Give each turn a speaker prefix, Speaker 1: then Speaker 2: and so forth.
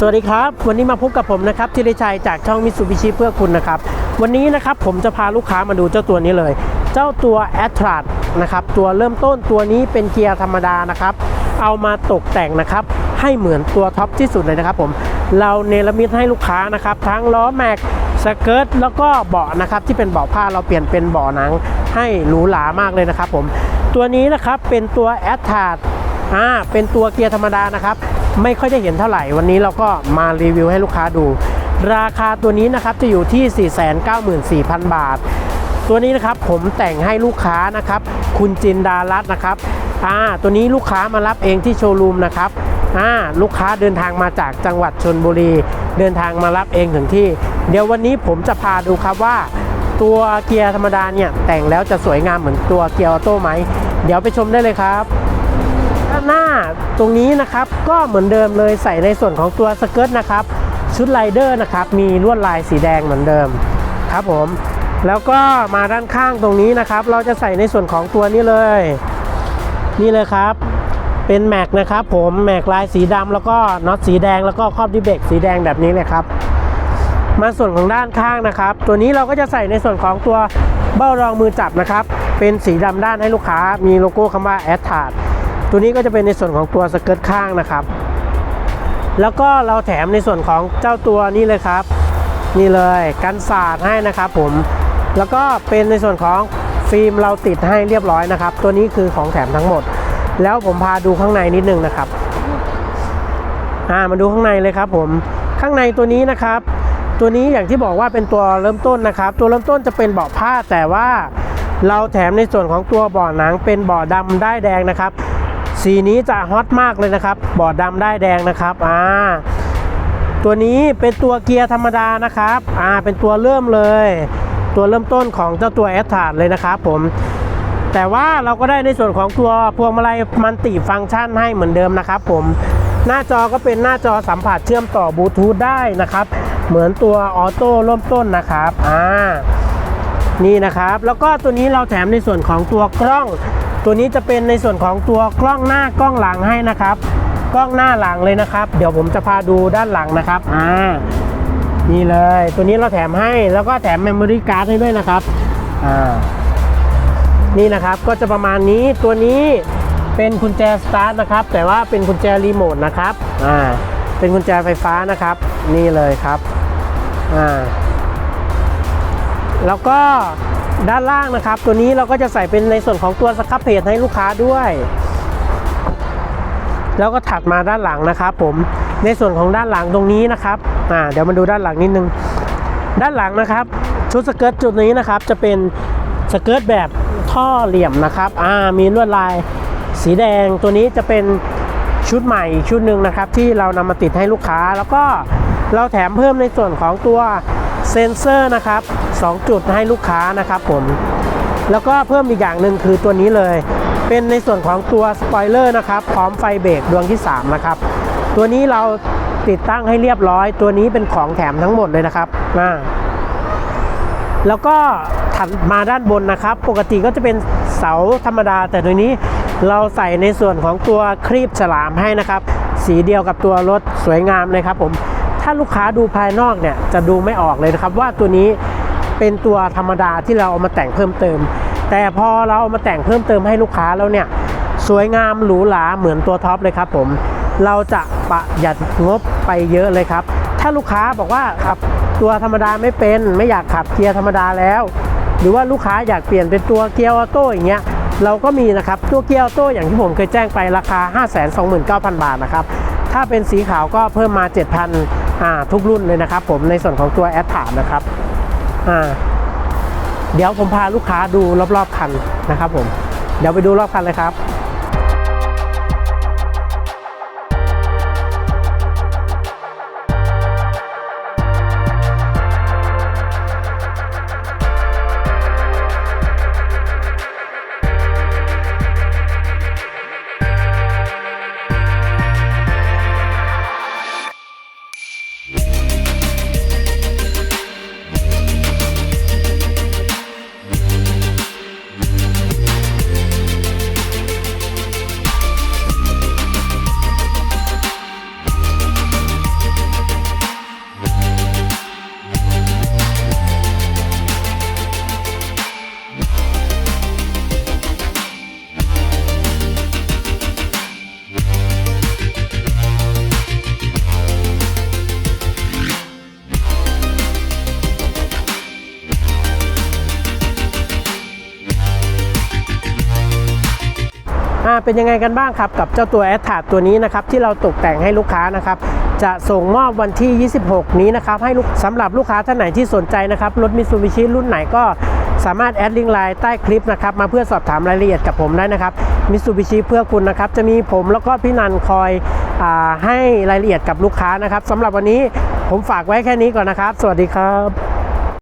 Speaker 1: สวัสดีครับ วันนี้มาพบกับผมนะครับธีรชัยจากช่องมิ t ซูบิชิเพื่อคุณนะครับ วันนี้นะครับผมจะพาลูกค้ามาดูเจ้าตัวนี้เลย เจ้าตัว a t t r a นะครับตัวเริ่มต้นตัวนี้เป็นเกียร์ธรรมดานะครับ เอามาตกแต่งนะครับ ให้เหมือนตัวท็อปที่สุดเลยนะครับผมเราเนรมิตให้ลูกค้านะครับ ทั้งล้อแม็กสเกิร์ตแล้วก็เบาะนะครับที่เป็นเบาะผ้าเราเปลี่ยนเป็นเบาะหนังให้หรูหรามากเลยนะครับผมตัวนี้นะครับเป็นตัว a t t r a อ่าเป็นตัวเกียร์ธรรมดานะครับ ไม่ค่อยได้เห็นเท่าไหร่วันนี้เราก็มารีวิวให้ลูกค้าดู ราคาตัวนี้นะครับจะอยู่ที่ 494,000 บาท ตัวนี้นะครับผมแต่งให้ลูกค้านะครับ คุณจินดารัตน์นะครับอ่าตัวนี้ลูกค้ามารับเองที่โชว์รูมนะครับอ่าลูกค้าเดินทางมาจากจังหวัดชนบุรี เดินทางมารับเองถึงที่ เดี๋ยววันนี้ผมจะพาดูครับว่า ตัวเกียร์ธรรมดาเนี่ยแต่งแล้วจะสวยงามเหมือนตัวเกียร์ออโต้ไหมเดี๋ยวไปชมได้เลยครับ หน้าตรงนี้นะครับก็เหมือนเดิมเลยใส่ในส่วนของตัวสเกิร์ตนะครับ ชุดไรเดอร์นะครับมีลวดลายสีแดงเหมือนเดิมครับผมแล้วก็มาด้านข้างตรงนี้นะครับ เราจะใส่ในส่วนของตัวนี้เลย นี่เลยครับ เป็นแม็กนะครับ ผมแม็กลายสีดำแล้วก็น็อตสีแดงแล้วก็ครอบดิเบกสีแดงแบบนี้เลยครับ มาส่วนของด้านข้างนะครับ ตัวนี้เราก็จะใส่ในส่วนของตัวเบ้ารองมือจับนะครับ เป็นสีดำด้านให้ลูกค้ามีโลโก้คำว่า a d t a r ตัวนี้ก็จะเป็นในส่วนของตัวสเกิร์ตข้างนะครับ แล้วก็เราแถมในส่วนของเจ้าตัวนี้เลยครับ นี่เลยกันสาดให้นะครับผม แล้วก็เป็นในส่วนของฟิล์มเราติดให้เรียบร้อยนะครับ ตัวนี้คือของแถมทั้งหมด แล้วผมพาดูข้างในนิดนึงนะครับอ่ามาดูข้างในเลยครับผมข้างในตัวนี้นะครับ ตัวนี้อย่างที่บอกว่าเป็นตัวเริ่มต้นนะครับ ตัวเริ่มต้นจะเป็นเบาะผ้าแต่ว่าเราแถมในส่วนของตัวเบาะหนังเป็นเบาะดำได้แดงนะครับ สีนี้จะฮอตมากเลยนะครับบาะดำได้แดงนะครับอ่าตัวนี้เป็นตัวเกียร์ธรรมดานะครับอ่าเป็นตัวเริ่มเลย ตัวเริ่มต้นของเจ้าตัวแอสทาร์ดเลยนะครับผมแต่ว่าเราก็ได้ในส่วนของตัวพวงมาลัยมันติฟังก์ชันให้เหมือนเดิมนะครับผมหน้าจอก็เป็นหน้าจอสัมผัสเชื่อมต่อบลูทูธได้นะครับ เหมือนตัวออโต้เริ่มต้นนะครับอ่านี่นะครับ แล้วก็ตัวนี้เราแถมในส่วนของตัวกล้อง ตัวนี้จะเป็นในส่วนของตัวกล้องหน้ากล้องหลังให้นะครับ กล้องหน้าหลังเลยนะครับ เดี๋ยวผมจะพาดูด้านหลังนะครับอ่านี่เลย ตัวนี้เราแถมให้แล้วก็แถมเมมโมรี่การ์ดให้ด้วยนะครับอ่านี่นะครับก็จะประมาณนี้ตัวนี้เป็นกุญแจสตาร์ทนะครับ แต่ว่าเป็นกุญแจรีโมทนะครับอ่าเป็นกุญแจไฟฟ้านะครับ นี่เลยครับอ่าแล้วก็ ด้านล่างนะครับ ตัวนี้เราก็จะใส่เป็นในส่วนของตัวสครับเพจให้ลูกค้าด้วย แล้วก็ถัดมาด้านหลังนะครับ ผมในส่วนของด้านหลังตรงนี้นะครับอ่าเดี๋ยวมาดูด้านหลังนิดนึง ด้านหลังนะครับ ชุดสเกิร์ตจุดนี้นะครับ จะเป็นสเกิร์ตแบบท่อเหลี่ยมนะครับอ่ามีลวดลายสีแดงตัวนี้จะเป็นชุดใหม่อีกชุดหนึ่งนะครับ ที่เรานำมาติดให้ลูกค้า แล้วก็เราแถมเพิ่มในส่วนของตัว เซ็นเซอร์นะครับ 2 จุดให้ลูกค้านะครับผม แล้วก็เพิ่มอีกอย่างหนึ่งคือตัวนี้เลย เป็นในส่วนของตัวสปอยเลอร์นะครับ พร้อมไฟเบรกดวงที่ 3 นะครับ ตัวนี้เราติดตั้งให้เรียบร้อย ตัวนี้เป็นของแถมทั้งหมดเลยนะครับอ่าแล้วก็ถัดมาด้านบนนะครับ ปกติก็จะเป็นเสาธรรมดา แต่ตัวนี้เราใส่ในส่วนของตัวครีบฉลามให้นะครับ สีเดียวกับตัวรถสวยงามเลยครับผม ถ้าลูกค้าดูภายนอกเนี่ยจะดูไม่ออกเลยนะครับ ว่าตัวนี้เป็นตัวธรรมดาที่เราเอามาแต่งเพิ่มเติม แต่พอเราเอามาแต่งเพิ่มเติมให้ลูกค้าแล้วเนี่ยสวยงามหรูหราเหมือนตัวท็อปเลยครับผม เราจะประหยัดงบไปเยอะเลยครับ ถ้าลูกค้าบอกว่าขับตัวธรรมดาไม่เป็นไม่อยากขับเกียร์ธรรมดาแล้ว หรือว่าลูกค้าอยากเปลี่ยนเป็นตัวเกียร์ออโต้อย่างเงี้ยเราก็มีนะครับตัวเกียร์ออโต้อย่างที่ผมเคยแจ้งไปราคา 529,000 บาทนะครับถ้าเป็นสีขาวก็เพิ่มมา 7,000 ทุกรุ่นเลยนะครับผมในส่วนของตัวแอดถามนะครับเดี๋ยวผมพาลูกค้าดูรอบๆคันนะครับผมเดี๋ยวไปดูรอบคันเลยครับ เป็นยังไงกันบ้างครับ กับเจ้าตัวแอดทาตัวนี้นะครับที่เราตกแต่งให้ลูกค้านะครับจะส่งมอบวันที่ 26 นี้นะครับให้ลูกสำหรับลูกค้าท่านไหนที่สนใจนะครับรถมิ t ซูบิชิรุ่นไหนก็สามารถแอดลิงก์ไลน์ใต้คลิปนะครับมาเพื่อสอบถามรายละเอียดกับผมได้นะครับมิ t ซูบิชิเพื่อคุณนะครับจะมีผมแล้วก็พี่นันคอยอให้รายละเอียดกับลูกค้านะครับสำหรับวันนี้ผมฝากไว้แค่นี้ก่อนนะครับ สวัสดีครับ